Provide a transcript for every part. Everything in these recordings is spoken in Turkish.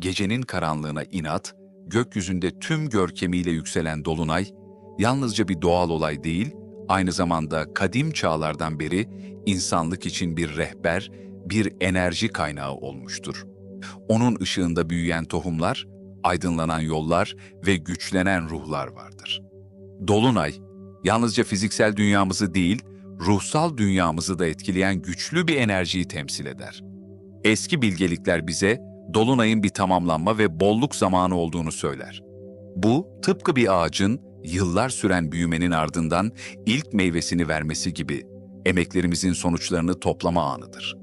gecenin karanlığına inat, gökyüzünde tüm görkemiyle yükselen dolunay, yalnızca bir doğal olay değil, aynı zamanda kadim çağlardan beri insanlık için bir rehber, bir enerji kaynağı olmuştur. Onun ışığında büyüyen tohumlar, aydınlanan yollar ve güçlenen ruhlar vardır. Dolunay, yalnızca fiziksel dünyamızı değil, ruhsal dünyamızı da etkileyen güçlü bir enerjiyi temsil eder. Eski bilgelikler bize dolunayın bir tamamlanma ve bolluk zamanı olduğunu söyler. Bu tıpkı bir ağacın yıllar süren büyümenin ardından ilk meyvesini vermesi gibi emeklerimizin sonuçlarını toplama anıdır.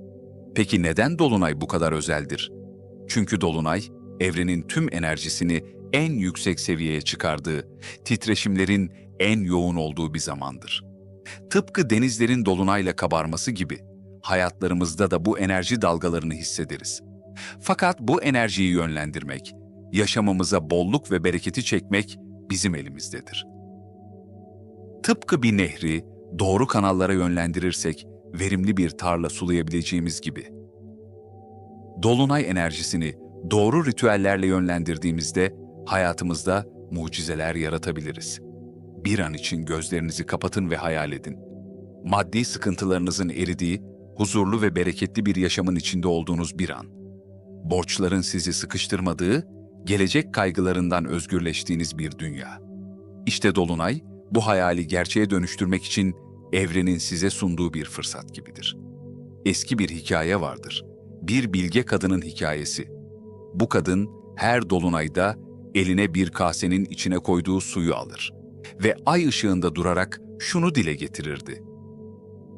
Peki neden dolunay bu kadar özeldir? Çünkü dolunay evrenin tüm enerjisini en yüksek seviyeye çıkardığı, titreşimlerin en yoğun olduğu bir zamandır. Tıpkı denizlerin dolunayla kabarması gibi hayatlarımızda da bu enerji dalgalarını hissederiz. Fakat bu enerjiyi yönlendirmek, yaşamımıza bolluk ve bereketi çekmek bizim elimizdedir. Tıpkı bir nehri doğru kanallara yönlendirirsek verimli bir tarla sulayabileceğimiz gibi. Dolunay enerjisini doğru ritüellerle yönlendirdiğimizde hayatımızda mucizeler yaratabiliriz. Bir an için gözlerinizi kapatın ve hayal edin. Maddi sıkıntılarınızın eridiği, huzurlu ve bereketli bir yaşamın içinde olduğunuz bir an. Borçların sizi sıkıştırmadığı, gelecek kaygılarından özgürleştiğiniz bir dünya. İşte Dolunay, bu hayali gerçeğe dönüştürmek için evrenin size sunduğu bir fırsat gibidir. Eski bir hikaye vardır. Bir bilge kadının hikayesi. Bu kadın her dolunayda eline bir kasenin içine koyduğu suyu alır ve ay ışığında durarak şunu dile getirirdi.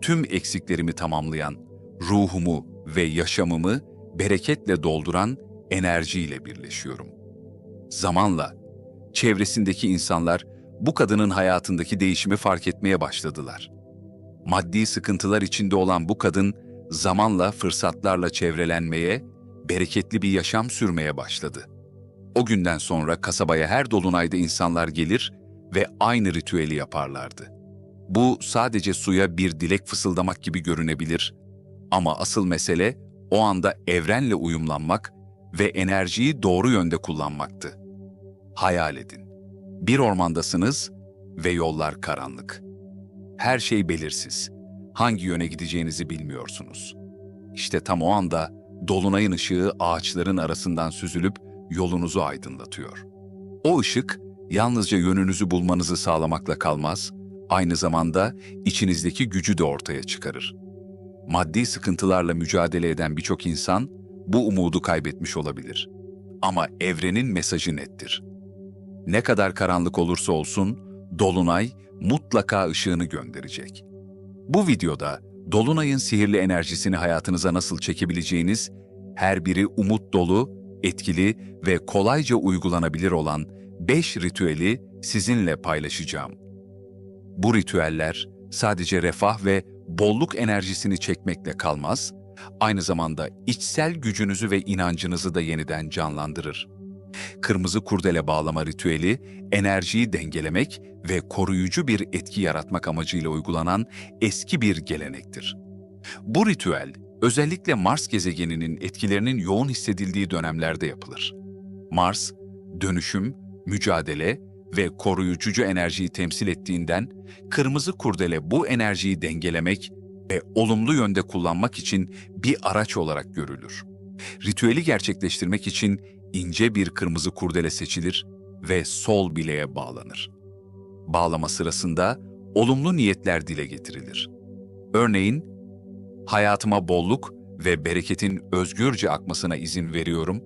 Tüm eksiklerimi tamamlayan, ruhumu ve yaşamımı bereketle dolduran enerjiyle birleşiyorum. Zamanla çevresindeki insanlar bu kadının hayatındaki değişimi fark etmeye başladılar. Maddi sıkıntılar içinde olan bu kadın zamanla fırsatlarla çevrelenmeye, bereketli bir yaşam sürmeye başladı. O günden sonra kasabaya her dolunayda insanlar gelir ve aynı ritüeli yaparlardı. Bu sadece suya bir dilek fısıldamak gibi görünebilir ama asıl mesele o anda evrenle uyumlanmak ve enerjiyi doğru yönde kullanmaktı. Hayal edin. Bir ormandasınız ve yollar karanlık. Her şey belirsiz. Hangi yöne gideceğinizi bilmiyorsunuz. İşte tam o anda dolunayın ışığı ağaçların arasından süzülüp yolunuzu aydınlatıyor. O ışık yalnızca yönünüzü bulmanızı sağlamakla kalmaz, aynı zamanda içinizdeki gücü de ortaya çıkarır. Maddi sıkıntılarla mücadele eden birçok insan bu umudu kaybetmiş olabilir. Ama evrenin mesajı nettir. Ne kadar karanlık olursa olsun, Dolunay mutlaka ışığını gönderecek. Bu videoda Dolunay'ın sihirli enerjisini hayatınıza nasıl çekebileceğiniz, her biri umut dolu, etkili ve kolayca uygulanabilir olan 5 ritüeli sizinle paylaşacağım. Bu ritüeller sadece refah ve bolluk enerjisini çekmekle kalmaz, aynı zamanda içsel gücünüzü ve inancınızı da yeniden canlandırır. Kırmızı kurdele bağlama ritüeli, enerjiyi dengelemek ve koruyucu bir etki yaratmak amacıyla uygulanan eski bir gelenektir. Bu ritüel, özellikle Mars gezegeninin etkilerinin yoğun hissedildiği dönemlerde yapılır. Mars, dönüşüm, mücadele ve koruyucucu enerjiyi temsil ettiğinden, kırmızı kurdele bu enerjiyi dengelemek ve olumlu yönde kullanmak için bir araç olarak görülür. Ritüeli gerçekleştirmek için ince bir kırmızı kurdele seçilir ve sol bileğe bağlanır. Bağlama sırasında olumlu niyetler dile getirilir. Örneğin, hayatıma bolluk ve bereketin özgürce akmasına izin veriyorum,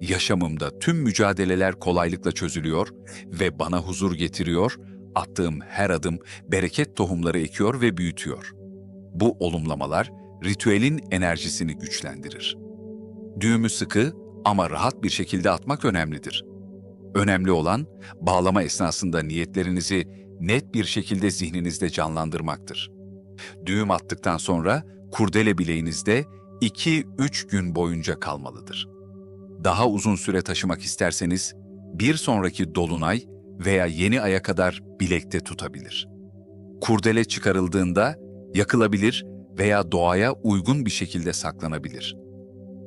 yaşamımda tüm mücadeleler kolaylıkla çözülüyor ve bana huzur getiriyor, attığım her adım bereket tohumları ekiyor ve büyütüyor. Bu olumlamalar ritüelin enerjisini güçlendirir. Düğümü sıkı ama rahat bir şekilde atmak önemlidir. Önemli olan bağlama esnasında niyetlerinizi net bir şekilde zihninizde canlandırmaktır. Düğüm attıktan sonra kurdele bileğinizde 2-3 gün boyunca kalmalıdır. Daha uzun süre taşımak isterseniz bir sonraki dolunay veya yeni aya kadar bilekte tutabilir. Kurdele çıkarıldığında yakılabilir veya doğaya uygun bir şekilde saklanabilir.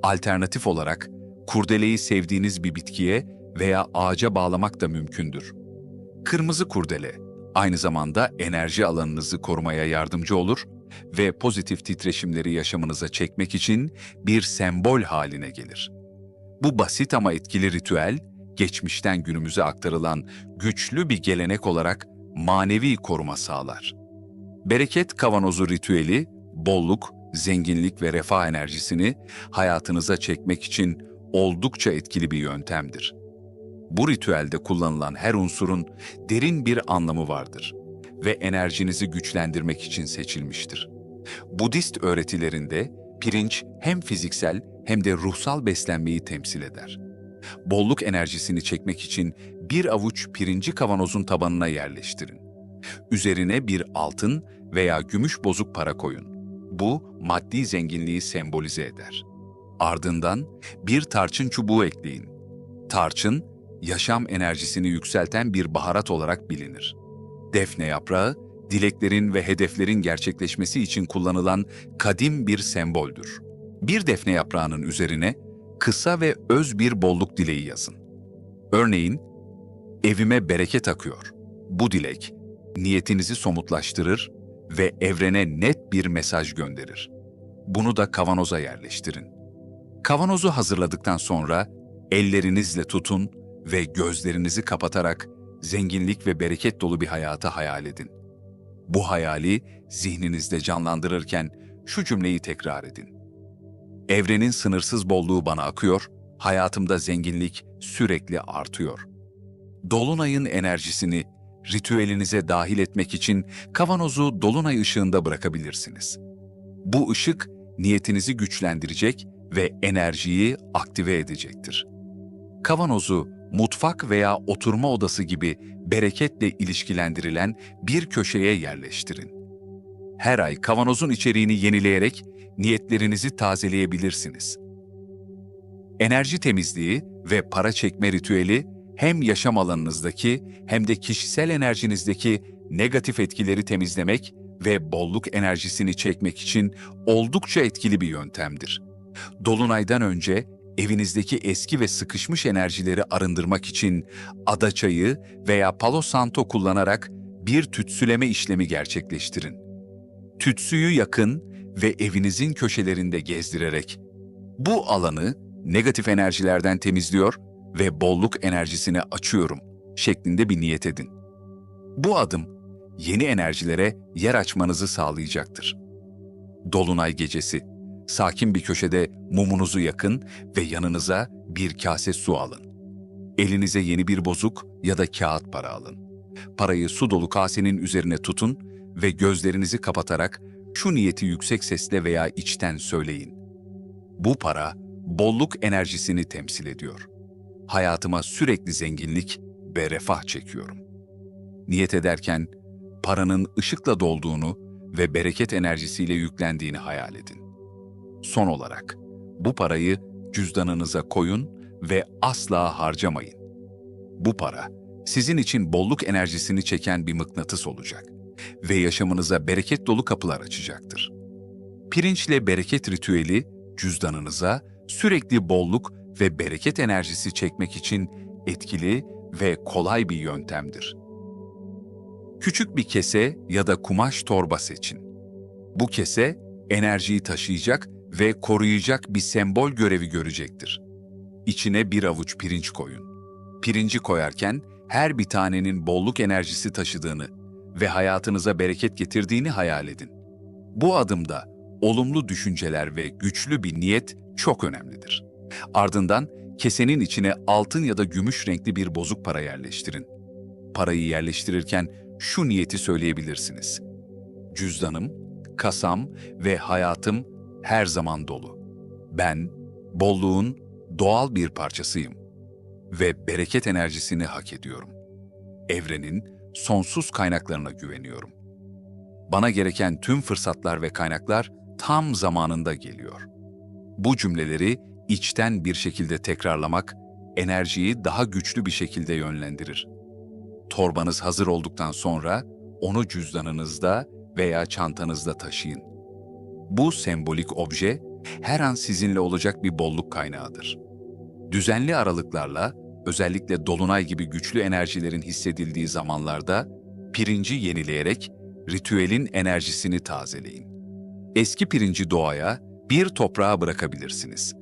Alternatif olarak Kurdeleyi sevdiğiniz bir bitkiye veya ağaca bağlamak da mümkündür. Kırmızı kurdele aynı zamanda enerji alanınızı korumaya yardımcı olur ve pozitif titreşimleri yaşamınıza çekmek için bir sembol haline gelir. Bu basit ama etkili ritüel, geçmişten günümüze aktarılan güçlü bir gelenek olarak manevi koruma sağlar. Bereket kavanozu ritüeli, bolluk, zenginlik ve refah enerjisini hayatınıza çekmek için oldukça etkili bir yöntemdir. Bu ritüelde kullanılan her unsurun derin bir anlamı vardır ve enerjinizi güçlendirmek için seçilmiştir. Budist öğretilerinde pirinç hem fiziksel hem de ruhsal beslenmeyi temsil eder. Bolluk enerjisini çekmek için bir avuç pirinci kavanozun tabanına yerleştirin. Üzerine bir altın veya gümüş bozuk para koyun. Bu maddi zenginliği sembolize eder. Ardından bir tarçın çubuğu ekleyin. Tarçın, yaşam enerjisini yükselten bir baharat olarak bilinir. Defne yaprağı, dileklerin ve hedeflerin gerçekleşmesi için kullanılan kadim bir semboldür. Bir defne yaprağının üzerine kısa ve öz bir bolluk dileği yazın. Örneğin, evime bereket akıyor. Bu dilek, niyetinizi somutlaştırır ve evrene net bir mesaj gönderir. Bunu da kavanoza yerleştirin. Kavanozu hazırladıktan sonra ellerinizle tutun ve gözlerinizi kapatarak zenginlik ve bereket dolu bir hayatı hayal edin. Bu hayali zihninizde canlandırırken şu cümleyi tekrar edin. Evrenin sınırsız bolluğu bana akıyor, hayatımda zenginlik sürekli artıyor. Dolunayın enerjisini ritüelinize dahil etmek için kavanozu dolunay ışığında bırakabilirsiniz. Bu ışık niyetinizi güçlendirecek ve enerjiyi aktive edecektir. Kavanozu mutfak veya oturma odası gibi bereketle ilişkilendirilen bir köşeye yerleştirin. Her ay kavanozun içeriğini yenileyerek niyetlerinizi tazeleyebilirsiniz. Enerji temizliği ve para çekme ritüeli hem yaşam alanınızdaki hem de kişisel enerjinizdeki negatif etkileri temizlemek ve bolluk enerjisini çekmek için oldukça etkili bir yöntemdir. Dolunaydan önce evinizdeki eski ve sıkışmış enerjileri arındırmak için ada çayı veya palo santo kullanarak bir tütsüleme işlemi gerçekleştirin. Tütsüyü yakın ve evinizin köşelerinde gezdirerek bu alanı negatif enerjilerden temizliyor ve bolluk enerjisini açıyorum şeklinde bir niyet edin. Bu adım yeni enerjilere yer açmanızı sağlayacaktır. Dolunay gecesi sakin bir köşede mumunuzu yakın ve yanınıza bir kase su alın. Elinize yeni bir bozuk ya da kağıt para alın. Parayı su dolu kasenin üzerine tutun ve gözlerinizi kapatarak şu niyeti yüksek sesle veya içten söyleyin. Bu para bolluk enerjisini temsil ediyor. Hayatıma sürekli zenginlik ve refah çekiyorum. Niyet ederken paranın ışıkla dolduğunu ve bereket enerjisiyle yüklendiğini hayal edin. Son olarak bu parayı cüzdanınıza koyun ve asla harcamayın. Bu para sizin için bolluk enerjisini çeken bir mıknatıs olacak ve yaşamınıza bereket dolu kapılar açacaktır. Pirinçle bereket ritüeli cüzdanınıza sürekli bolluk ve bereket enerjisi çekmek için etkili ve kolay bir yöntemdir. Küçük bir kese ya da kumaş torba seçin. Bu kese enerjiyi taşıyacak ve koruyacak bir sembol görevi görecektir. İçine bir avuç pirinç koyun. Pirinci koyarken her bir tanenin bolluk enerjisi taşıdığını ve hayatınıza bereket getirdiğini hayal edin. Bu adımda olumlu düşünceler ve güçlü bir niyet çok önemlidir. Ardından kesenin içine altın ya da gümüş renkli bir bozuk para yerleştirin. Parayı yerleştirirken şu niyeti söyleyebilirsiniz. Cüzdanım, kasam ve hayatım her zaman dolu. Ben, bolluğun doğal bir parçasıyım ve bereket enerjisini hak ediyorum. Evrenin sonsuz kaynaklarına güveniyorum. Bana gereken tüm fırsatlar ve kaynaklar tam zamanında geliyor. Bu cümleleri içten bir şekilde tekrarlamak enerjiyi daha güçlü bir şekilde yönlendirir. Torbanız hazır olduktan sonra onu cüzdanınızda veya çantanızda taşıyın. Bu sembolik obje her an sizinle olacak bir bolluk kaynağıdır. Düzenli aralıklarla, özellikle dolunay gibi güçlü enerjilerin hissedildiği zamanlarda pirinci yenileyerek ritüelin enerjisini tazeleyin. Eski pirinci doğaya, bir toprağa bırakabilirsiniz.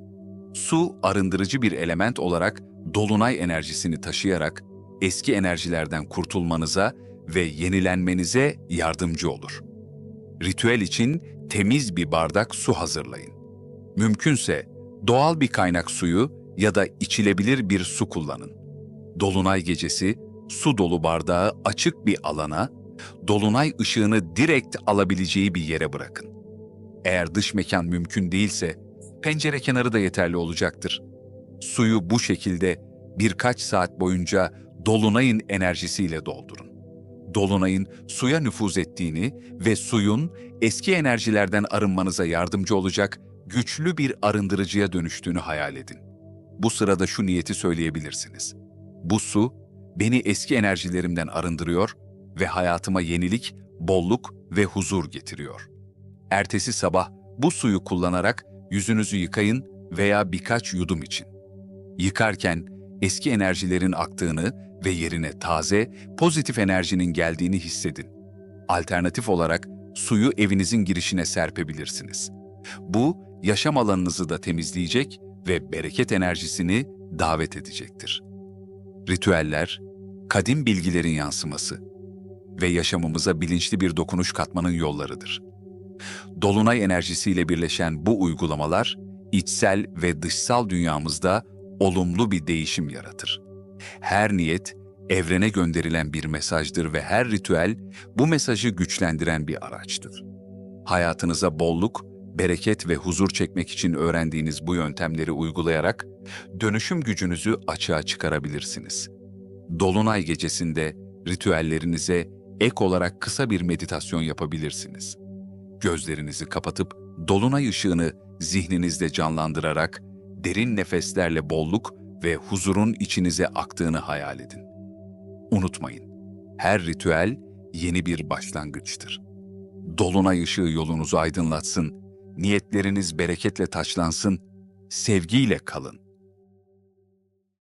Su arındırıcı bir element olarak dolunay enerjisini taşıyarak eski enerjilerden kurtulmanıza ve yenilenmenize yardımcı olur. Ritüel için temiz bir bardak su hazırlayın. Mümkünse doğal bir kaynak suyu ya da içilebilir bir su kullanın. Dolunay gecesi su dolu bardağı açık bir alana, dolunay ışığını direkt alabileceği bir yere bırakın. Eğer dış mekan mümkün değilse pencere kenarı da yeterli olacaktır. Suyu bu şekilde birkaç saat boyunca dolunayın enerjisiyle doldurun. Dolunayın suya nüfuz ettiğini ve suyun eski enerjilerden arınmanıza yardımcı olacak güçlü bir arındırıcıya dönüştüğünü hayal edin. Bu sırada şu niyeti söyleyebilirsiniz. Bu su beni eski enerjilerimden arındırıyor ve hayatıma yenilik, bolluk ve huzur getiriyor. Ertesi sabah bu suyu kullanarak yüzünüzü yıkayın veya birkaç yudum için. Yıkarken eski enerjilerin aktığını ve yerine taze, pozitif enerjinin geldiğini hissedin. Alternatif olarak suyu evinizin girişine serpebilirsiniz. Bu, yaşam alanınızı da temizleyecek ve bereket enerjisini davet edecektir. Ritüeller, kadim bilgilerin yansıması ve yaşamımıza bilinçli bir dokunuş katmanın yollarıdır. Dolunay enerjisiyle birleşen bu uygulamalar, içsel ve dışsal dünyamızda olumlu bir değişim yaratır. Her niyet, evrene gönderilen bir mesajdır ve her ritüel bu mesajı güçlendiren bir araçtır. Hayatınıza bolluk, bereket ve huzur çekmek için öğrendiğiniz bu yöntemleri uygulayarak dönüşüm gücünüzü açığa çıkarabilirsiniz. Dolunay gecesinde ritüellerinize ek olarak kısa bir meditasyon yapabilirsiniz. Gözlerinizi kapatıp dolunay ışığını zihninizde canlandırarak derin nefeslerle bolluk ve huzurun içinize aktığını hayal edin. Unutmayın, her ritüel yeni bir başlangıçtır. Dolunay ışığı yolunuzu aydınlatsın, niyetleriniz bereketle taçlansın, sevgiyle kalın.